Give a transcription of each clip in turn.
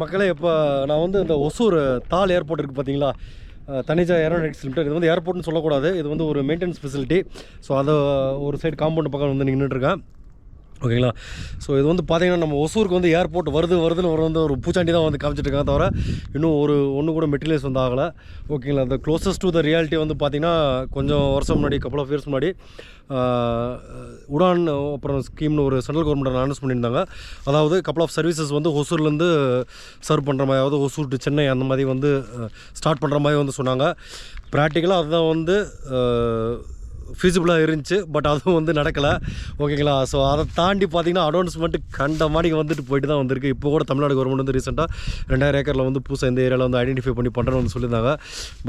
மக்களே இப்போ நான் வந்து இந்த ஒசூர் தால் ஏர்போர்ட் இருக்குது பார்த்தீங்களா? Taneja aeronautics limited. இது வந்து ஏர்போர்ட்னு சொல்லக்கூடாது. இது வந்து ஒரு மெயின்டெனன்ஸ் ஃபெசிலிட்டி. ஸோ அதை ஒரு சைடு காம்பவுண்ட் பக்கம் வந்து நின்றுட்டுருக்கேன் ஓகேங்களா? ஸோ இது வந்து பார்த்தீங்கன்னா நம்ம ஒசூருக்கு வந்து ஏர்போர்ட் வருது வருதுன்னு ஒரு வந்து ஒரு பூச்சாண்டி தான் வந்து காமிச்சிட்ருக்காங்க தவிர இன்னும் ஒரு ஒன்று கூட மெட்டீரியல்ஸ் வந்து ஆகலை. ஓகேங்களா? இந்த க்ளோசஸ்ட் டு த ரியாலிட்டி வந்து பார்த்திங்கன்னா கொஞ்சம் வருஷம் முன்னாடி கப்பல் ஆஃப் இயர்ஸ் முன்னாடி உடான் அப்புறம் ஸ்கீம்னு ஒரு சென்ட்ரல் கவர்மெண்ட் அனௌன்ஸ் பண்ணியிருந்தாங்க. அதாவது கப்பல் ஆஃப் சர்வீசஸ் வந்து ஒசூர்லேருந்து சர்வ் பண்ணுற மாதிரி அதாவது ஒசூர் டு சென்னை அந்த மாதிரி வந்து ஸ்டார்ட் பண்ணுற மாதிரி வந்து சொன்னாங்க. ப்ராக்டிக்கலாக அதுதான் வந்து ஃபீஸிபிளாக இருந்துச்சு பட் அதுவும் வந்து நடக்கலை. ஓகேங்களா? ஸோ அதை தாண்டி பார்த்தீங்கன்னா அனௌன்ஸ்மெண்ட்டு கண்ட மாதிரி வந்துட்டு போயிட்டு தான் வந்திருக்கு. இப்போ கூட தமிழ்நாடு கவர்மெண்ட் வந்து ரீசெண்டாக ரெண்டாயிரம் ஏக்கரில் வந்து புதுசாக இந்த ஏரியாவில் வந்து ஐடென்டிஃபை பண்ணி பண்ணுறேன்னு வந்து சொல்லியிருந்தாங்க.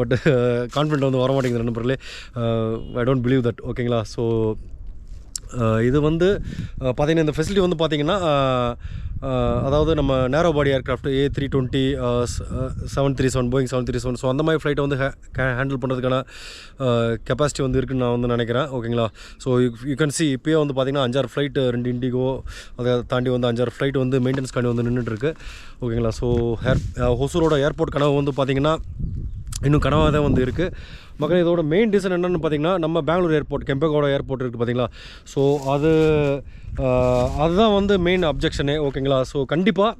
பட் கான்ஃபிடென்ட் வந்து வர மாட்டேங்குது நண்பர்களே ஐ டோன்ட் பிலீவ் தட் ஓகேங்களா? ஸோ இது வந்து பார்த்திங்கன்னா இந்த ஃபெசிலிட்டி வந்து பார்த்திங்கன்னா அதாவது நம்ம narrow body aircraft A three twenty seven three seven Boeing seven three seven so அந்த மாதிரி ஃப்ளைட்டை வந்து ஹேண்டில் பண்ணுறதுக்கான கெப்பாசிட்டி வந்து இருக்குதுன்னு நான் வந்து நினைக்கிறேன் ஓகேங்களா ஸோ யூ கேன் சி இப்போயே வந்து பார்த்தீங்கன்னா அஞ்சாறு ஃப்ளைட்டு ரெண்டு இண்டிகோ அதை தாண்டி வந்து அஞ்சாறு ஃப்ளைட் வந்து மெயின்டெனன்ஸ்க்காண்டி வந்து நின்றுட்டுருக்கு ஓகேங்களா ஸோ ஹேர் ஹொசூரோட ஏர்போர்ட் கனவு வந்து பார்த்திங்கன்னா இன்னும் கனவாக தான் வந்து இருக்குது மக்கள் இதோட மெயின் ரீசன் என்னென்னு பார்த்தீங்கன்னா நம்ம பெங்களூர் ஏர்போர்ட் கெம்பேகோட ஏர்போர்ட் இருக்குது பார்த்தீங்களா ஸோ அது அதுதான் வந்து மெயின் அப்ஜெக்ஷனே ஓகேங்களா ஸோ கண்டிப்பாக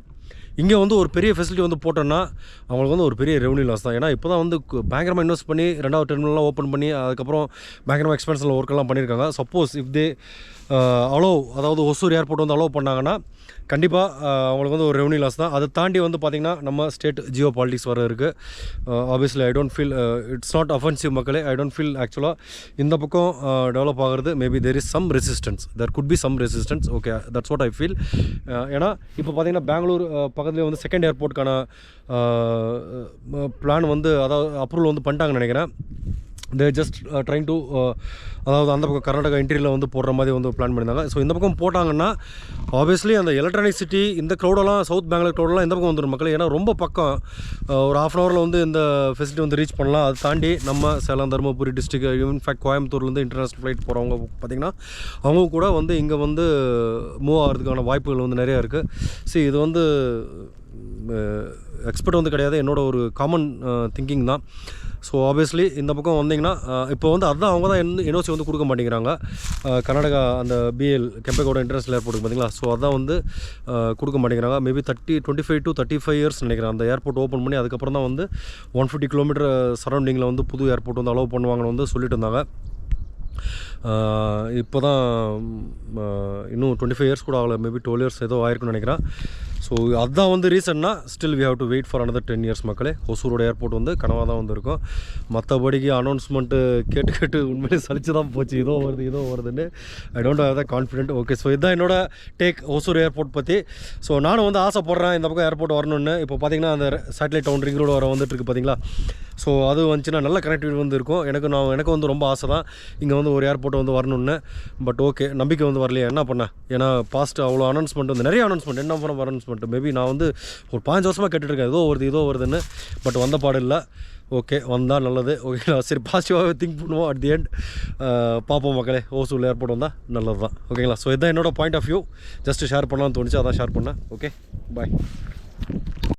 இங்கே வந்து ஒரு பெரிய ஃபெசிலிட்டி வந்து போட்டோன்னா அவங்களுக்கு வந்து ஒரு பெரிய ரெவன்யூ லாஸ் தான். ஏன்னா இப்போ தான் வந்து பயங்கரமாக இன்வெஸ்ட் பண்ணி ரெண்டாவது டெர்மினல்லாம் ஓப்பன் பண்ணி அதுக்கப்புறம் பயங்கரமாக எக்ஸ்பென்ஸில் ஒர்க்கெல்லாம் பண்ணியிருக்காங்க சப்போஸ் இஃப் தே அலோவ் அதாவது ஒசூர் ஏர்போர்ட் வந்து அலோவ் பண்ணாங்கன்னா கண்டிப்பாக அவங்களுக்கு வந்து ஒரு ரெவன்யூ லாஸ் தான். அதை தாண்டி வந்து பார்த்திங்கன்னா நம்ம ஸ்டேட் ஜியோ பாலிட்டிக்ஸ் வர இருக்குது obviously I don't feel it's not offensive மக்களே ஐ டோன்ட் ஃபீல் ஆக்சுவலாக இந்த பக்கம் டெவலப் ஆகிறது maybe there is some resistance there could be some resistance okay that's what I feel ஏன்னா இப்போ பார்த்திங்கன்னா பெங்களூர் பக்கத்துலேயே வந்து செகண்ட் ஏர்போர்ட்டுக்கான பிளான் வந்து அதாவது அப்ரூவல் வந்து பண்ணிட்டாங்கன்னு நினைக்கிறேன். தே ஜஸ்ட் ட்ரைங் டு அதாவது அந்த பக்கம் கர்நாடகா இன்டீரியரில் வந்து போடுற மாதிரி வந்து பிளான் பண்ணியிருந்தாங்க. ஸோ இந்த பக்கம் போட்டாங்கன்னா ஆப்வியஸ்லி அந்த எலக்ட்ரானிக் சிட்டி இந்த க்ரௌடெல்லாம் சவுத் பெங்களூர் க்ரௌடெல்லாம் இந்த பக்கம் வந்துடும் மக்கள். ஏன்னா ரொம்ப பக்கம் uh, ஒரு ஆஃப் அன் ஹவரில் வந்து இந்த ஃபெசிலிட்டி வந்து ரீச் பண்ணலாம். அதை தாண்டி நம்ம Salem Dharmapuri district in fact கோயம்புத்தூர்லேருந்து இன்டர்நேஷ்னல் ஃப்ளைட் போகிறவங்க பார்த்திங்கன்னா அவங்க கூட வந்து இங்கே வந்து மூவ் ஆகிறதுக்கான வாய்ப்புகள் வந்து நிறையா இருக்குது ஸோ இது வந்து uh, எக்ஸ்பர்ட் வந்து கிடையாது. என்னோட ஒரு காமன் திங்கிங் uh, தான். ஸோ ஆப்வியஸ்லி இந்த பக்கம் வந்தீங்கன்னா இப்போ வந்து அதுதான் அவங்க தான் என்ஓசி வந்து கொடுக்க மாட்டேங்கிறாங்க. கர்நாடகா அந்த பிஎல் கெம்பேகோட இன்டர்நேஷனல் ஏர்போர்ட் பார்த்தீங்களா ஸோ அதான் வந்து கொடுக்க மாட்டேங்கிறாங்க. Maybe thirty twenty five to thirty five years நினைக்கிறேன். அந்த ஏர்போர்ட் ஓப்பன் பண்ணி அதுக்கப்புறம் தான் வந்து ஒன் ஃபிஃப்டி கிலோமீட்டர் சரௌண்டிங்கில் வந்து புது ஏர்போர்ட் வந்து அலோவ் பண்ணுவாங்கன்னு வந்து சொல்லிட்டு இருந்தாங்க. இப்போ தான் இன்னும் டுவெண்ட்டி ஃபைவ் இயர்ஸ் கூட ஆகலை. மேபி டுவெல் இயர்ஸ் ஏதோ ஆயிருக்குன்னு நினைக்கிறேன். ஸோ அதுதான் வந்து ரீசன்னா still we have to wait for another ten years மக்களே. ஒசூரோட ஏர்போர்ட் வந்து கனவாக தான் வந்துருக்கும். மற்றபடிக்கு அனௌன்ஸ்மெண்ட்டு கேட்டு கேட்டு உண்மையிலே சலிச்சு தான் போச்சு. இதோ வருது இதோ வருதுன்னு. I don't have the confident okay so இதுதான் என்னோட டேக் ஒசூர் ஏர்போர்ட் பற்றி ஸோ நானும் வந்து ஆசைப்படுறேன் இந்த பக்கம் ஏர்போர்ட் வரணும்னு. இப்போ பார்த்தீங்கன்னா அந்த சேட்டலைட் டவுன் ரிங் ரோடு வர வந்துட்டு இருக்கு பார்த்தீங்களா ஸோ அது வந்துச்சுன்னா நல்ல கனெக்டிவிட்டி வந்து இருக்கும். எனக்கு நான் எனக்கு வந்து ரொம்ப ஆசை தான் இங்கே வந்து ஒரு ஏர்போர்ட் வந்து வரணும்னு. பட் ஓகே நம்பிக்கை வந்து வரலையே. என்ன பண்ண? ஏன்னா பாஸ்ட் அவ்வளோ அனௌன்ஸ்மெண்ட் வந்து நிறைய அனௌன்ஸ்மெண்ட் என்ன பண்ண அனௌன்ஸ்மெண்ட் மேபி நான் வந்து ஒரு பாஞ்சு வருஷமாக கேட்டுட்ருக்கேன் ஏதோ வருது ஏதோ வருதுன்னு. பட் வந்த பாடு இல்லை. ஓகே வந்தால் நல்லது. ஓகே சரி பாசிட்டிவாகவே திங்க் பண்ணுவோம். அட் தி எண்ட் பார்ப்போம் மக்களே. ஓசூல் ஏர்போர்ட் வந்தால் நல்லது தான் ஓகேங்களா ஸோ இதுதான் என்னோடய point of view just share பண்ணலாம்னு தோணுச்சு. அதான் ஷேர் பண்ணேன். Okay bye